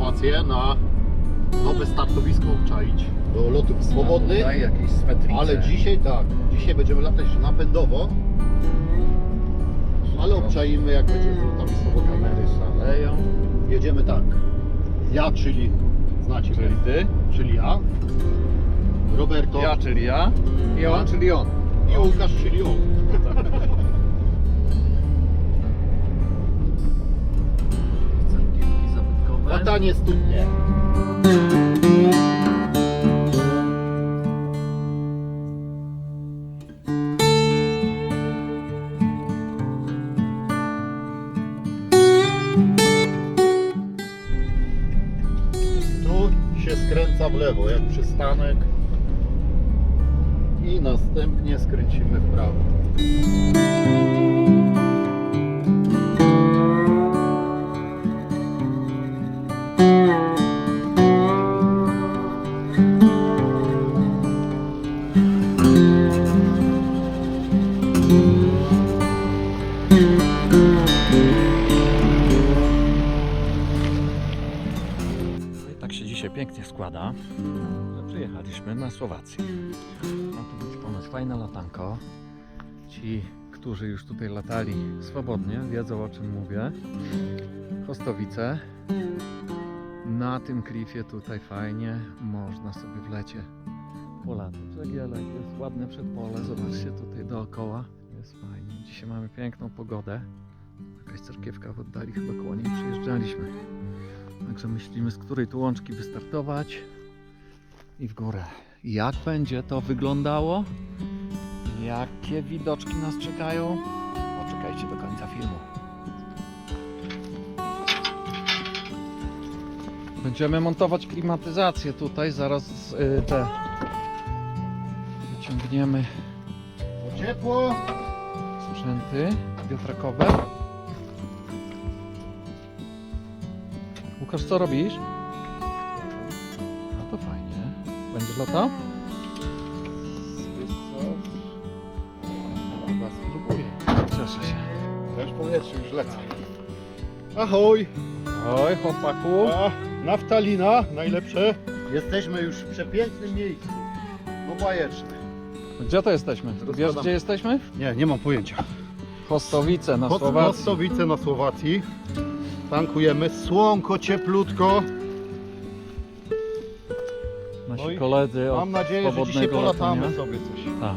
Na nowe startowisko obczaić do lotów swobodnych. Tutaj jakieś swetrice. Ale dzisiaj tak, dzisiaj będziemy latać napędowo, ale obczaimy jak będzie z lotami swobodnymi. Kamery szaleją. Jedziemy tak. Ja, czyli znacie Czyli mnie, ty, czyli ja, Roberto ja, czyli ja i on, czyli on. i Łukasz, czyli on. Latanie studnie. Tu się skręca w lewo, jak przystanek. I następnie skręcimy w prawo. Na Słowację. Ma tu być ponoć fajne latanko. Ci, którzy już tutaj latali swobodnie, wiedzą o czym mówię. Hostowice. Na tym klifie tutaj fajnie można sobie w lecie polatać. Żegielek jest ładne przedpole, zobaczcie tutaj dookoła. Jest fajnie. Dzisiaj mamy piękną pogodę. Jakaś cerkiewka w oddali chyba koło niej przyjeżdżaliśmy. Także myślimy, z której tu łączki wystartować i w górę. Jak będzie to wyglądało? Jakie widoczki nas czekają? Poczekajcie do końca filmu. Będziemy montować klimatyzację tutaj, zaraz y, te wyciągniemy ciepło. sprzęty wiatrakowe. Łukasz, co robisz? Będziesz latał? Chyba spróbuję. Cieszę się. Też powietrze już lecę. Ahoj! Oj, chłopaku. A, naftalina, najlepsze. Jesteśmy już w przepięknym miejscu. No bajeczne. Gdzie to jesteśmy? Wiesz, gdzie jesteśmy? Nie, nie mam pojęcia. Hostowice na Pod Słowacji. Mostowice na Słowacji. Tankujemy. Słonko, cieplutko. Koledzy od Mam nadzieję, że dzisiaj swobodnego polatamy latania. sobie coś. Tak.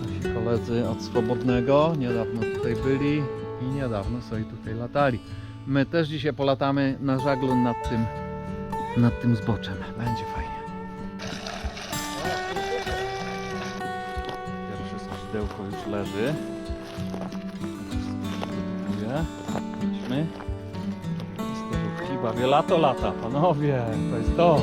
Nasi koledzy od Swobodnego niedawno tutaj byli i niedawno sobie tutaj latali. My też dzisiaj polatamy na żaglu nad tym, nad tym zboczem. Będzie fajnie. Pierwsze skrzydełko już leży. Dziękuję. Idźmy. Sterówki, bawię lato lata, panowie, to jest to.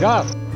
Tchau.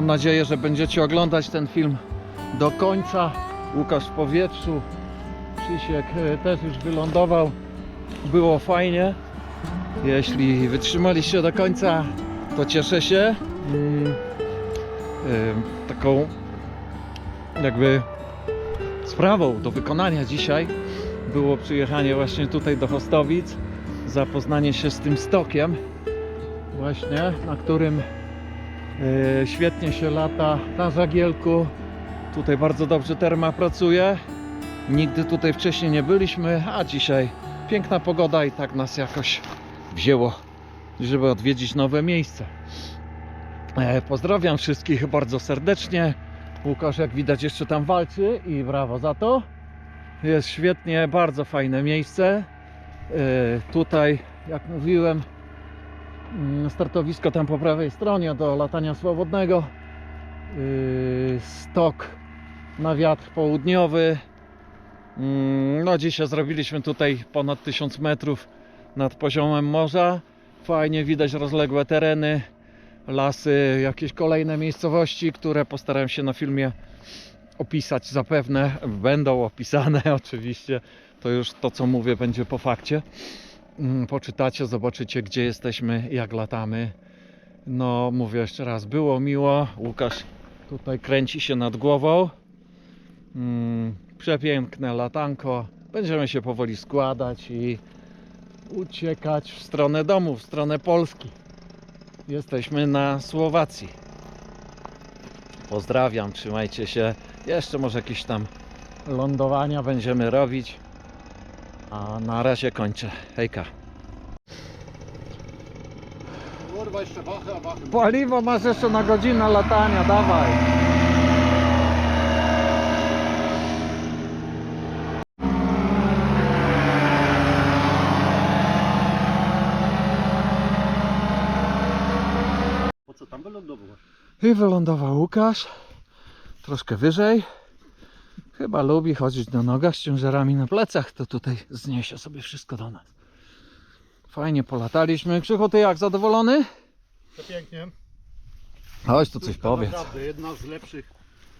Mam nadzieję, że będziecie oglądać ten film do końca. Łukasz w powietrzu, Krzysiek e, też już wylądował. Było fajnie. Jeśli wytrzymaliście do końca, to cieszę się. Mm, e, taką jakby sprawą do wykonania dzisiaj było przyjechanie właśnie tutaj do Hostowic, zapoznanie się z tym stokiem właśnie, na którym świetnie się lata na żagielku. Tutaj bardzo dobrze terma pracuje. Nigdy tutaj wcześniej nie byliśmy, a dzisiaj piękna pogoda i tak nas jakoś wzięło, żeby odwiedzić nowe miejsce. E, Pozdrawiam wszystkich bardzo serdecznie. Łukasz, jak widać, jeszcze tam walczy i brawo za to. Jest świetnie, bardzo fajne miejsce. E, Tutaj, jak mówiłem, startowisko tam po prawej stronie do latania swobodnego. Yy, Stok na wiatr południowy. Mm, No dzisiaj zrobiliśmy tutaj ponad 1000 metrów nad poziomem morza. Fajnie widać rozległe tereny, lasy, jakieś kolejne miejscowości, które postaram się na filmie opisać zapewne. Będą opisane oczywiście. To już to co mówię będzie po fakcie. Mm, Poczytacie, zobaczycie gdzie jesteśmy, jak latamy. No mówię jeszcze raz, było miło. Łukasz tutaj kręci się nad głową. Mm, przepiękne latanko. Będziemy się powoli składać i uciekać w stronę domu, w stronę Polski. Jesteśmy na Słowacji. Pozdrawiam, trzymajcie się. Jeszcze może jakieś tam lądowania będziemy robić. A na razie kończę. Hejka. Kurwa, jeszcze wachy, a wachy. Paliwo masz jeszcze na godzinę latania, dawaj. Po co tam wylądował? I wylądował Łukasz. Troszkę wyżej. Chyba lubi chodzić na nogach z ciężarami na plecach, to tutaj zniesie sobie wszystko do nas. Fajnie polataliśmy. Krzychu, ty jak zadowolony? Przepięknie. Chodź tu coś Górka powiedz. Naprawdę jedna z lepszych,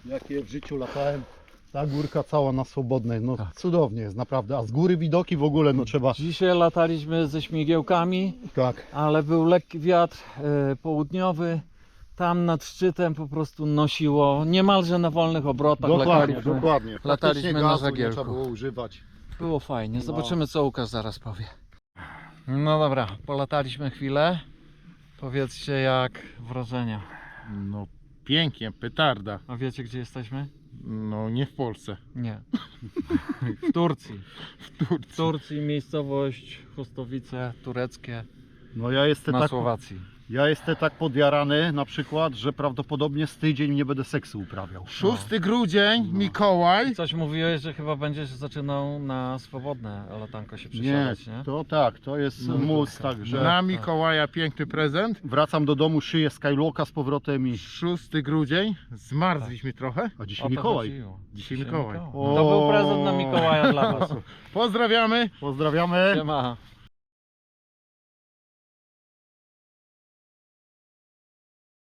jakie w życiu latałem. Ta górka cała na swobodnej, no Tak. cudownie jest naprawdę. A z góry widoki w ogóle, no trzeba. Dzisiaj lataliśmy ze śmigiełkami, Tak. ale był lekki wiatr e, południowy. Tam nad szczytem po prostu nosiło niemalże na wolnych obrotach. Dokładnie, lataliśmy. dokładnie. lataliśmy Praktycznie na gazu nie trzeba było używać. Było fajnie. No. Zobaczymy, co Łukasz zaraz powie. No dobra, polataliśmy chwilę. Powiedzcie, jak wrażenia. No pięknie, petarda. A wiecie, gdzie jesteśmy? No nie w Polsce. Nie. W Turcji. W Turcji. W Turcji miejscowość Chostowice tureckie No ja jestem na tak, Słowacji. Ja jestem tak podjarany na przykład, że prawdopodobnie z tydzień nie będę seksu uprawiał. 6 grudzień, No. Mikołaj. Coś mówiłeś, że chyba będziesz zaczynał na swobodne latanko się Nie, przesiadać, nie? to tak, to jest No, mus, tak. także Na Mikołaja piękny prezent. wracam do domu, szyję Skywalka z powrotem i... 6 grudzień. Zmarzliśmy trochę. A O dzisiaj to Mikołaj. chodziło. Dzisiaj Mikołaj. To był prezent na Mikołaja dla Was. Pozdrawiamy. Pozdrawiamy. Siema.